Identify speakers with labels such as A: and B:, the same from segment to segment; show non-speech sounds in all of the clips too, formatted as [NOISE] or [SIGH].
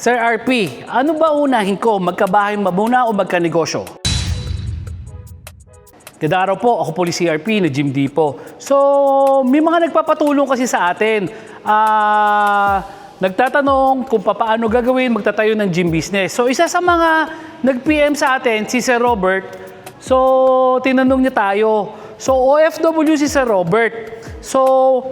A: Sir RP, ano ba unahin ko? Magkabahay muna o magkanegosyo? Ganda araw po, ako po si CRP na Jim D po. So, may mga nagpapatulong kasi sa atin. Ah, nagtatanong kung paano gagawin magtatayo ng gym business. So, isa sa mga nag-PM sa atin, si Sir Robert. So, tinanong niya tayo. So, OFW si Sir Robert. So,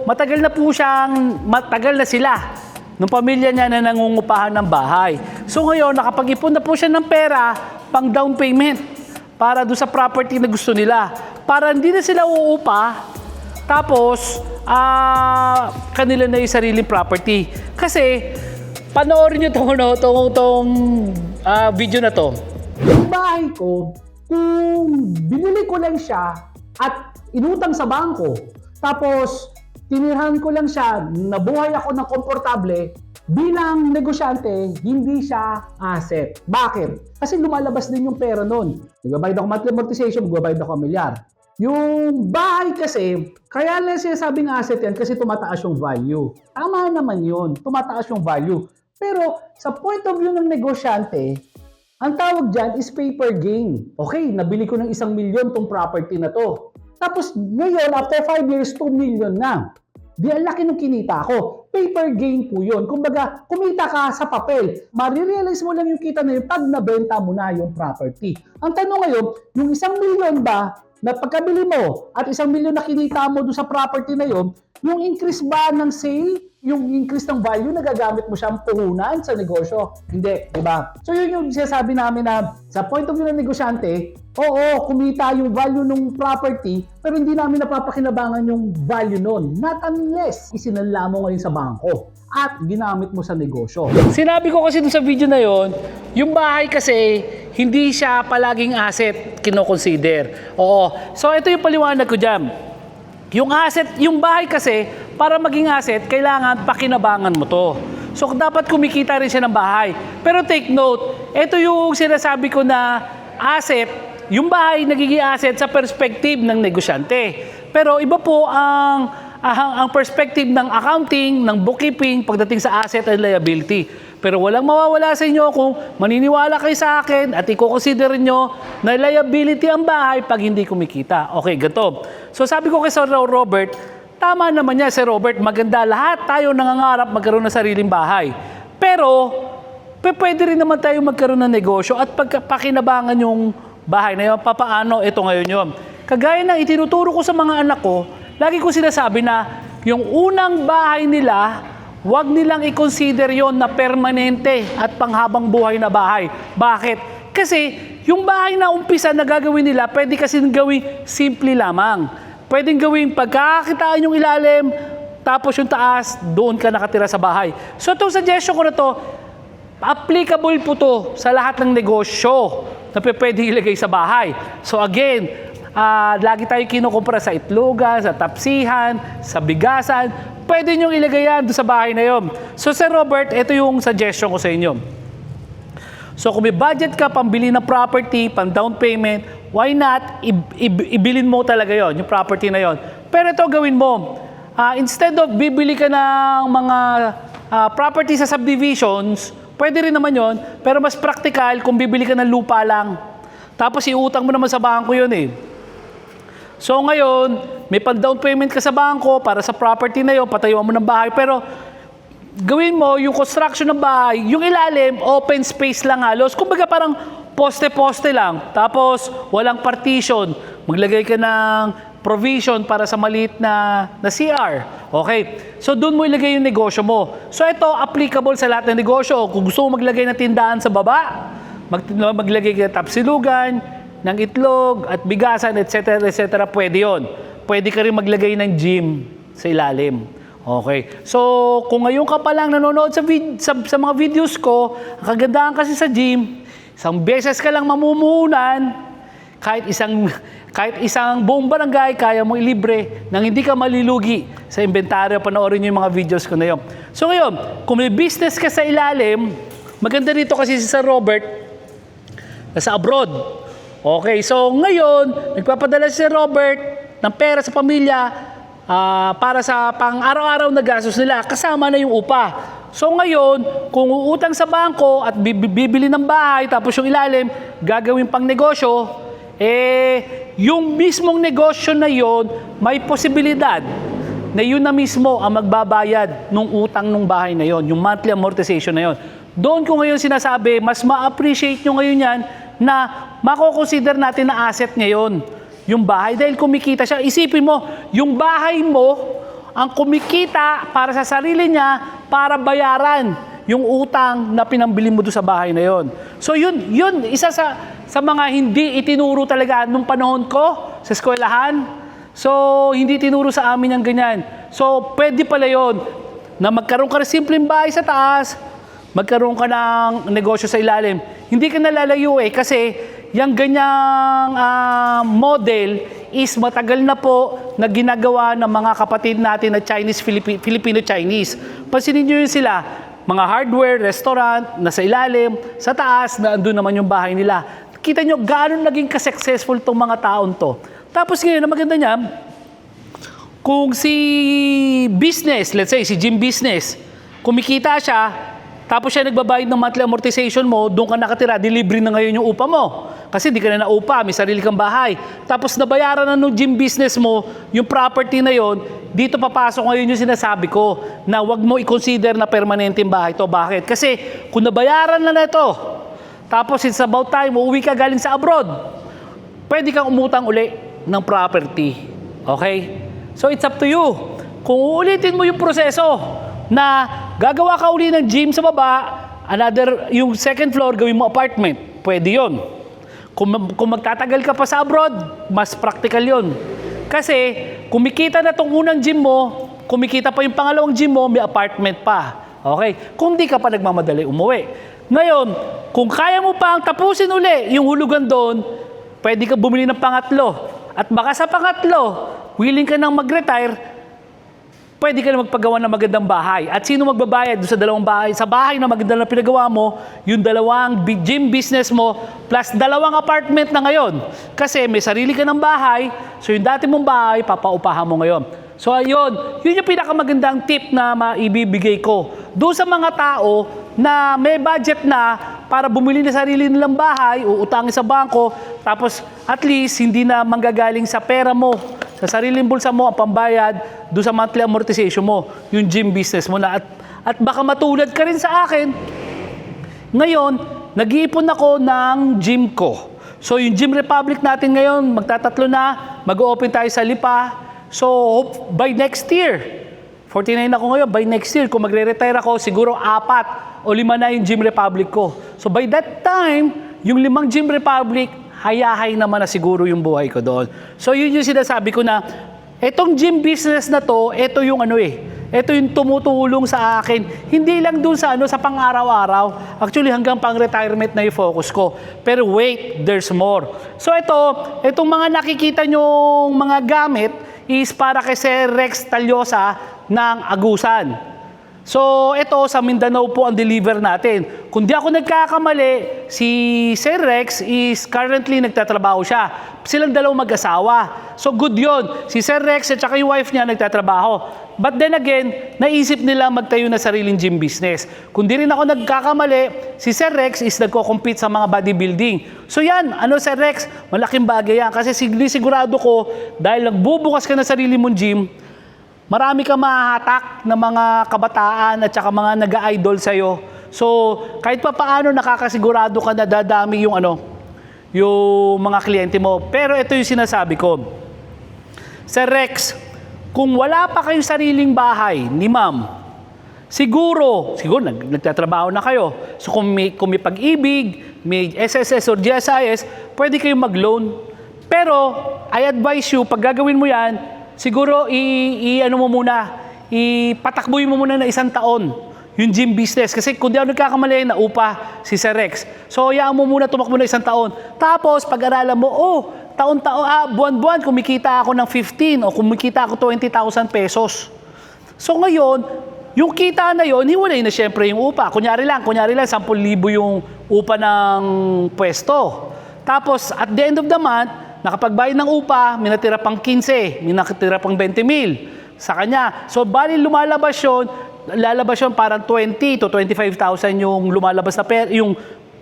A: matagal na po siyang, matagal na sila nung pamilya niya na nangungupahan ng bahay. So ngayon, nakapag-ipon na po siya ng pera pang down payment para doon sa property na gusto nila. Para hindi na sila uupa, tapos ah kanila na yung sariling property. Kasi, panoorin nyo tong, no, tong, tong ah, video na to.
B: Yung bahay ko, kung binili ko lang siya at inutang sa bangko, tapos tinirhan ko lang siya, nabuhay ako ng komportable, bilang negosyante, hindi siya asset. Bakit? Kasi lumalabas din yung pera nun. Nagbabayad ako monthly amortization, magbabayad ako milyar. Yung bahay kasi, kaya lang sinasabing asset yan kasi tumataas yung value. Tama naman yun, tumataas yung value. Pero sa point of view ng negosyante, ang tawag dyan is paper gain. Okay, nabili ko ng isang milyon tong property na to. Tapos ngayon, after 5 years, 2 million na. Ang laki ng kinita ko. Paper gain po yun. Kumbaga, kumita ka sa papel. Marirealize mo lang yung kita na yun pag nabenta mo na yung property. Ang tanong ngayon, yung isang milyon ba na pagkabili mo at isang milyon na kinita mo doon sa property na yun, yung increase ba ng sale, yung increase ng value na gagamit mo siyang puhunan sa negosyo? Hindi, di ba? So yun yung sinasabi namin na sa point of view ng negosyante, oo, kumita yung value ng property, pero hindi namin napapakinabangan yung value nun. Not unless isinanla mo ngayon sa bangko at ginamit mo sa negosyo.
A: Sinabi ko kasi dun sa video na yon, yung bahay kasi hindi siya palaging asset kinoconsider. Oo. So ito yung paliwanag ko dyan. Yung asset, yung bahay kasi, para maging asset, kailangan pakinabangan mo to. So dapat kumikita rin siya ng bahay. Pero take note, ito yung sinasabi ko na asset, yung bahay nagiging asset sa perspective ng negosyante. Pero iba po ang ang, ang perspective ng accounting, ng bookkeeping pagdating sa asset and liability. Pero walang mawawala sa inyo kung maniniwala kayo sa akin at i-consider nyo na liability ang bahay pag hindi kumikita. Okay, gato. So sabi ko kay Sir Robert, tama naman niya, Sir Robert, maganda. Lahat tayo nangangarap magkaroon ng sariling bahay. Pero, pe- pwede rin naman tayo magkaroon ng negosyo at pagpakinabangan yung bahay na yun. Papaano? Ito ngayon yun. Kagaya ng itinuturo ko sa mga anak ko, lagi ko sinasabi na yung unang bahay nila, Huwag nilang i-consider yon na permanente at panghabang buhay na bahay. Bakit? Kasi yung bahay na umpisa na gagawin nila, pwede kasi gawing simple lamang. Pwedeng gawing pagkakakitaan yung ilalim, tapos yung taas, doon ka nakatira sa bahay. So itong suggestion ko na to, applicable po to sa lahat ng negosyo na pwede ilagay sa bahay. So again, ah, lagi tayo kinukumpara sa itlogan, sa tapsihan, sa bigasan. Pwede nyo ilagay yan sa bahay na yon. So Sir Robert, ito yung suggestion ko sa inyo. So kung may budget ka pambili ng property, pang down payment, why not i- i- ibilin mo talaga yon, yung property na yon. Pero ito gawin mo. Ah, instead of bibili ka ng mga ah, property sa subdivisions, pwede rin naman yon, pero mas practical kung bibili ka ng lupa lang. Tapos iutang mo naman sa bangko yun eh. So ngayon, may pang-down payment ka sa bangko para sa property na yun, patayuan mo ng bahay. Pero gawin mo yung construction ng bahay, yung ilalim, open space lang halos. Kumbaga parang poste-poste lang. Tapos walang partition. Maglagay ka ng provision para sa maliit na, na CR. Okay? So doon mo ilagay yung negosyo mo. So ito, applicable sa lahat ng negosyo. Kung gusto mo maglagay ng tindahan sa baba, mag, maglagay ka ng tapsilugan, ng itlog at bigasan, etc. etc. Pwede yon. Pwede ka rin maglagay ng gym sa ilalim. Okay. So, kung ngayon ka pa lang nanonood sa, vid- sa, sa mga videos ko, ang kagandahan kasi sa gym, isang beses ka lang mamumuhunan, kahit isang kahit isang buong barangay, kaya mo ilibre nang hindi ka malilugi sa inventaryo. Panoorin niyo yung mga videos ko na yun. So ngayon, kung may business ka sa ilalim, maganda dito kasi si Sir Robert, nasa abroad. Okay, so ngayon, nagpapadala si Robert ng pera sa pamilya ah, para sa pang-araw-araw na gastos nila, kasama na yung upa. So ngayon, kung uutang sa bangko at bi- bi- bibili ng bahay, tapos yung ilalim, gagawin pang negosyo, eh, yung mismong negosyo na yon may posibilidad na yun na mismo ang magbabayad ng utang ng bahay na yon, yung monthly amortization na yon. Doon ko ngayon sinasabi, mas ma-appreciate nyo ngayon yan na mako-consider natin na asset ngayon yung bahay dahil kumikita siya. Isipin mo, yung bahay mo ang kumikita para sa sarili niya para bayaran yung utang na pinambili mo doon sa bahay na yon. So yun, yun isa sa sa mga hindi itinuro talaga nung panahon ko sa eskwelahan. So hindi tinuro sa amin ang ganyan. So pwede pala yon na magkaroon ka ng simpleng bahay sa taas, magkaroon ka ng negosyo sa ilalim. Hindi ka nalalayo eh kasi yung ganyang ah, model is matagal na po na ginagawa ng mga kapatid natin na Chinese, Filipi- Filipino-Chinese. Pansinin nyo yun sila, mga hardware, restaurant, nasa ilalim, sa taas, na andun naman yung bahay nila. Kita nyo gaano naging ka-successful tong mga taon to. Tapos ngayon, ang maganda niya, kung si business, let's say si Jim Business, kumikita siya, tapos siya nagbabayad ng monthly amortization mo, doon ka nakatira, delivery na ngayon yung upa mo. Kasi di ka na naupa, may sarili kang bahay. Tapos nabayaran na nung gym business mo, yung property na yon, dito papasok ngayon yung sinasabi ko, na wag mo i-consider na permanente yung bahay to. Bakit? Kasi kung nabayaran na na ito, tapos it's about time, uuwi ka galing sa abroad, pwede kang umutang uli ng property. Okay? So it's up to you. Kung uulitin mo yung proseso na gagawa ka uli ng gym sa baba, another, yung second floor, gawin mo apartment. Pwede yon. Kung, kung magtatagal ka pa sa abroad, mas practical yon. Kasi kumikita na tong unang gym mo, kumikita pa yung pangalawang gym mo, may apartment pa. Okay? Kung di ka pa nagmamadali umuwi. Ngayon, kung kaya mo pang tapusin uli yung hulugan doon, pwede ka bumili ng pangatlo. At baka sa pangatlo, willing ka nang mag-retire, pwede ka na magpagawa ng magandang bahay. At sino magbabayad sa dalawang bahay? Sa bahay na maganda na pinagawa mo, yung dalawang gym business mo, plus dalawang apartment na ngayon. Kasi may sarili ka ng bahay, so yung dati mong bahay, papaupahan mo ngayon. So ayun, yun yung pinakamagandang tip na maibibigay ko. Doon sa mga tao na may budget na para bumili na sarili nilang bahay, uutangin sa bangko, tapos at least hindi na manggagaling sa pera mo, sa sariling bulsa mo ang pambayad doon sa monthly amortization mo, yung gym business mo na at, at baka matulad ka rin sa akin. Ngayon, nag-iipon ako ng gym ko. So yung Gym Republic natin ngayon, magtatatlo na, mag-open tayo sa Lipa. So hope by next year, 49 ako ngayon, by next year, kung magre-retire ako, siguro apat o lima na yung Gym Republic ko. So by that time, yung limang Gym Republic, hayahay naman na siguro yung buhay ko doon. So yun yung sinasabi ko na, etong gym business na to, ito yung ano eh, ito yung tumutulong sa akin. Hindi lang dun sa ano sa pang-araw-araw. Actually hanggang pang-retirement na yung focus ko. Pero wait, there's more. So ito, itong mga nakikita nyong mga gamit is para kay Sir Rex Talyosa ng Agusan. So, ito sa Mindanao po ang deliver natin. Kung di ako nagkakamali, si Sir Rex is currently nagtatrabaho siya. Silang dalawang mag-asawa. So, good yon. Si Sir Rex at saka yung wife niya nagtatrabaho. But then again, naisip nila magtayo na sariling gym business. Kung di rin ako nagkakamali, si Sir Rex is nagko-compete sa mga bodybuilding. So yan, ano Sir Rex, malaking bagay yan. Kasi sigurado ko, dahil nagbubukas ka na sarili mong gym, marami kang mahahatak na mga kabataan at saka mga nag-idol sa'yo. So, kahit pa paano nakakasigurado ka na dadami yung ano, yung mga kliyente mo. Pero ito yung sinasabi ko. Sir Rex, kung wala pa kayong sariling bahay ni ma'am, siguro, siguro nag, nagtatrabaho na kayo. So kung may, kung may pag-ibig, may SSS or GSIS, pwede kayong mag-loan. Pero, I advise you, pag gagawin mo yan, siguro i, i ano mo muna, ipatakbuhin mo muna na isang taon yung gym business. Kasi kung di ako nagkakamali, naupa si Sir Rex. So, hayaan mo muna tumakbo na isang taon. Tapos, pag-aralan mo, oh, taon-taon, ah, buwan-buwan, kumikita ako ng 15 o kumikita ako 20,000 pesos. So, ngayon, yung kita na yon hiwalay na siyempre yung upa. Kunyari lang, kunyari lang, 10,000 yung upa ng pwesto. Tapos, at the end of the month, nakapagbayad ng upa, may natira pang 15, may natira pang 20 mil sa kanya. So, bali lumalabas yun, lalabas yun parang 20 to 25,000 yung lumalabas na pera, yung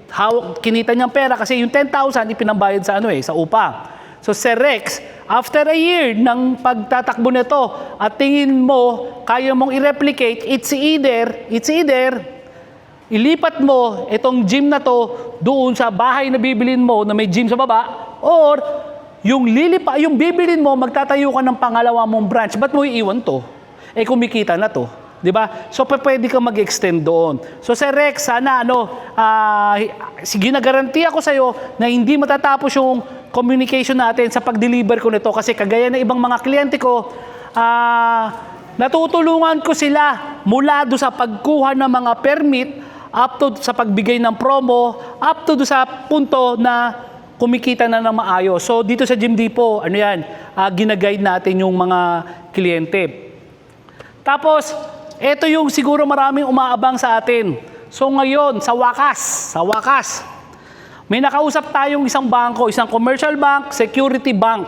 A: hawak, kinita niyang pera kasi yung 10,000 ipinambayad sa ano eh, sa upa. So Sir Rex, after a year ng pagtatakbo nito at tingin mo kaya mong i-replicate, it's either, it's either ilipat mo itong gym na to doon sa bahay na bibilin mo na may gym sa baba or yung lilipa, yung bibilin mo, magtatayo ka ng pangalawa mong branch. Ba't mo iiwan to? Eh kumikita na to. 'Di ba? So pwede kang mag-extend doon. So Sir Rex, sana ano, ah, sige na garanti ako sa iyo na hindi matatapos yung communication natin sa pag-deliver ko nito kasi kagaya ng ibang mga kliyente ko, ah, natutulungan ko sila mula do sa pagkuha ng mga permit up to sa pagbigay ng promo, up to sa punto na kumikita na ng maayos. So dito sa Gym Depot, ano yan, ah, ginaguide natin yung mga kliyente. Tapos, ito yung siguro maraming umaabang sa atin. So ngayon, sa wakas, sa wakas, may nakausap tayong isang bangko, isang commercial bank, security bank.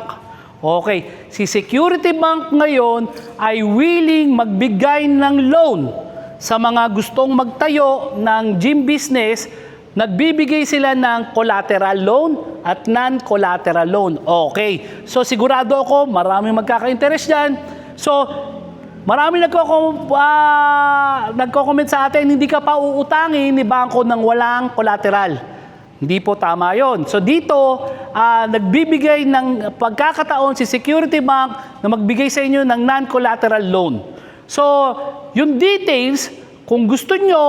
A: Okay, si security bank ngayon ay willing magbigay ng loan sa mga gustong magtayo ng gym business. Nagbibigay sila ng collateral loan at non-collateral loan. Okay, so sigurado ako maraming magkaka-interest dyan. So, Marami nagko ah, nagko-comment sa atin, hindi ka pa uutangin ni bangko ng walang collateral. Hindi po tama yon. So dito, ah, nagbibigay ng pagkakataon si Security Bank na magbigay sa inyo ng non-collateral loan. So, yung details, kung gusto nyo,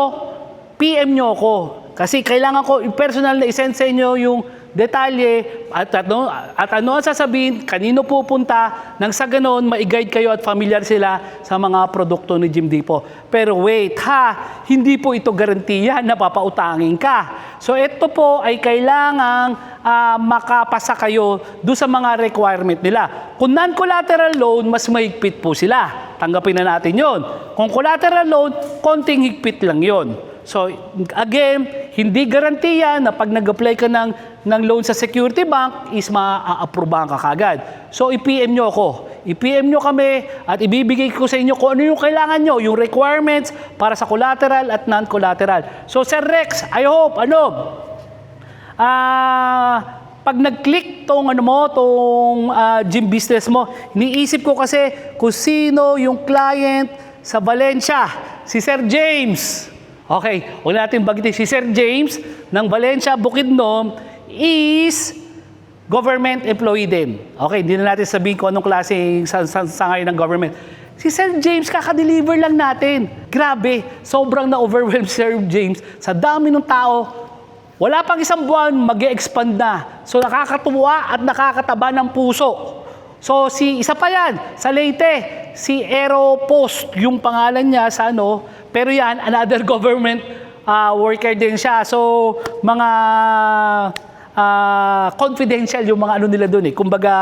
A: PM nyo ako. Kasi kailangan ko personal na isend sa inyo yung detalye at ano, at ano ang sasabihin, kanino pupunta, nang sa ganon, ma-guide kayo at familiar sila sa mga produkto ni Jim Depot. Pero wait ha, hindi po ito garantiya na papautangin ka. So ito po ay kailangang ah, makapasa kayo do sa mga requirement nila. Kung non-collateral loan, mas mahigpit po sila. Tanggapin na natin yon. Kung collateral loan, konting higpit lang yon. So, again, hindi garantiya na pag nag-apply ka ng, ng loan sa security bank is ma-approvean ka kagad. So, i-PM nyo ako. I-PM nyo kami at ibibigay ko sa inyo kung ano yung kailangan nyo, yung requirements para sa collateral at non-collateral. So, Sir Rex, I hope, ano, ah, pag nag-click tong ano mo, tong ah, gym business mo, iniisip ko kasi kung sino yung client sa Valencia, si Sir James. Okay, huwag natin bagitin. Si Sir James ng Valencia, Bukidnon is government employee din. Okay, hindi na natin sabihin kung anong klase sa, sa, sa ngayon ng government. Si Sir James, kakadeliver lang natin. Grabe, sobrang na-overwhelm si Sir James sa dami ng tao. Wala pang isang buwan, mag expand na. So nakakatuwa at nakakataba ng puso. So si isa pa yan, sa Leyte, si Aeropost, yung pangalan niya sa ano, pero yan, another [LAUGHS] government ah, worker din siya. So mga ah, confidential yung mga ano nila doon eh. Kumbaga,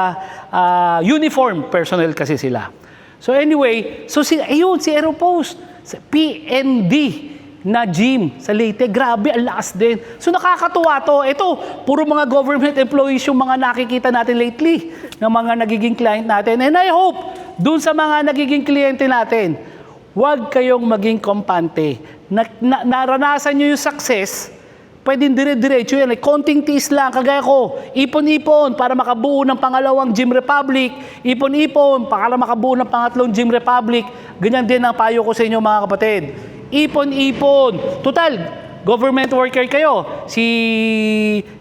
A: ah, uniform personnel kasi sila. So anyway, so si, ayun, si Aeropost, sa PND na gym sa Leyte. Grabe, ang lakas din. So nakakatuwa to. Ito, puro mga government employees yung mga nakikita natin lately ng mga nagiging client natin. And I hope, dun sa mga nagiging kliyente natin, huwag kayong maging kompante. Na, na- naranasan nyo yung success, pwedeng dire-diretso yan. Eh, konting tiis lang, kagaya ko. Ipon-ipon para makabuo ng pangalawang Gym Republic. Ipon-ipon para makabuo ng pangatlong Gym Republic. Ganyan din ang payo ko sa inyo mga kapatid. Ipon-ipon. Total, government worker kayo. Si,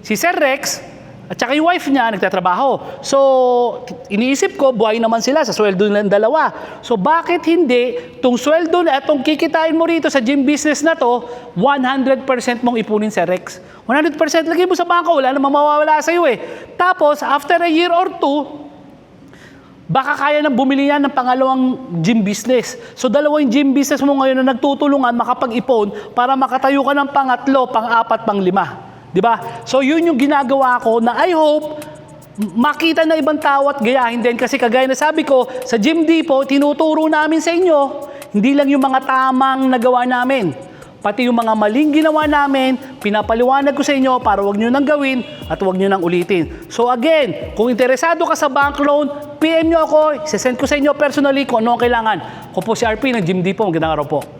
A: si Sir Rex, at saka yung wife niya, nagtatrabaho. So, iniisip ko, buhay naman sila sa sweldo nilang dalawa. So, bakit hindi, itong sweldo na, itong kikitain mo rito sa gym business na to, 100% mong ipunin sa Rex. 100% lagay mo sa bangko, wala namang mawawala sa'yo eh. Tapos, after a year or two, baka kaya nang bumili yan ng pangalawang gym business. So dalawa yung gym business mo ngayon na nagtutulungan makapag-ipon para makatayo ka ng pangatlo, pang-apat, pang-lima. Di ba? So yun yung ginagawa ko na I hope makita na ibang tao at gayahin din kasi kagaya na sabi ko, sa Gym Depot, tinuturo namin sa inyo, hindi lang yung mga tamang nagawa namin. Pati yung mga maling ginawa namin, pinapaliwanag ko sa inyo para wag nyo nang gawin at wag nyo nang ulitin. So again, kung interesado ka sa bank loan, PM nyo ako, send ko sa inyo personally kung ano ang kailangan. Ko po si RP ng Gym Depot. Magandang araw po.